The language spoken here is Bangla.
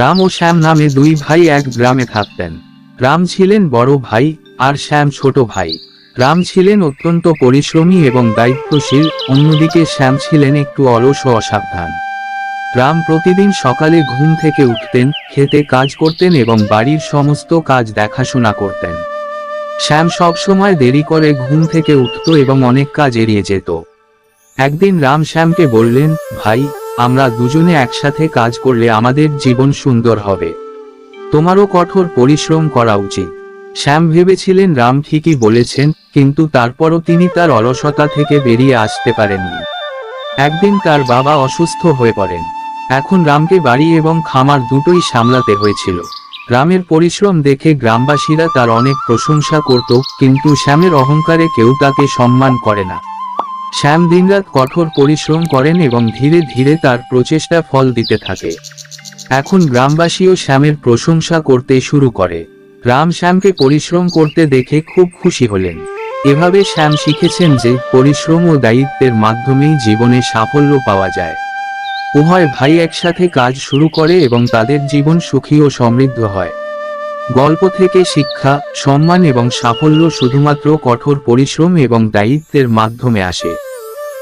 রাম ও শ্যাম নামে দুই ভাই এক গ্রামে থাকতেন। রাম ছিলেন বড় ভাই আর শ্যাম ছোট ভাই। রাম ছিলেন অত্যন্ত পরিশ্রমী এবং দায়িত্বশীল, অন্যদিকে শ্যাম ছিলেন একটু অলস ও অসাবধান। রাম প্রতিদিন সকালে ঘুম থেকে উঠতেন, খেতে কাজ করতেন এবং বাড়ির সমস্ত কাজ দেখাশোনা করতেন। শ্যাম সবসময় দেরি করে ঘুম থেকে উঠত এবং অনেক কাজ এড়িয়ে যেত। একদিন রাম শ্যামকে বললেন, ভাই আমরা দুজনে একসাথে কাজ করলে আমাদের জীবন সুন্দর হবে। তোমারও কঠোর পরিশ্রম করা উচিত। শ্যাম ভেবেছিলেন রাম ঠিকই বলেছেন, কিন্তু তারপরও তিনি তার অলসতা থেকে বেরিয়ে আসতে পারেননি। একদিন তার বাবা অসুস্থ হয়ে পড়েন। এখন রামকে বাড়ি এবং খামার দুটোই সামলাতে হয়েছিল। রামের পরিশ্রম দেখে গ্রামবাসীরা তার অনেক প্রশংসা করত, কিন্তু শ্যামের অহংকারে কেউ তাকে সম্মান করে না। শ্যাম দিনরাত কঠোর পরিশ্রম করেন এবং ধীরে ধীরে তার প্রচেষ্টা ফল দিতে থাকে। এখন গ্রামবাসীও শ্যামের প্রশংসা করতে শুরু করে। রাম শ্যামকে পরিশ্রম করতে দেখে খুব খুশি হলেন। এভাবে শ্যাম শিখেছেন যে পরিশ্রম ও দায়িত্বের মাধ্যমেই জীবনে সাফল্য পাওয়া যায়। উভয় ভাই একসাথে কাজ শুরু করে এবং তাদের জীবন সুখী ও সমৃদ্ধ হয়। গল্প থেকে শিক্ষা সম্মান এবং সাফল্য শুধুমাত্র কঠোর পরিশ্রম এবং দায়িত্বের মাধ্যমে আসে।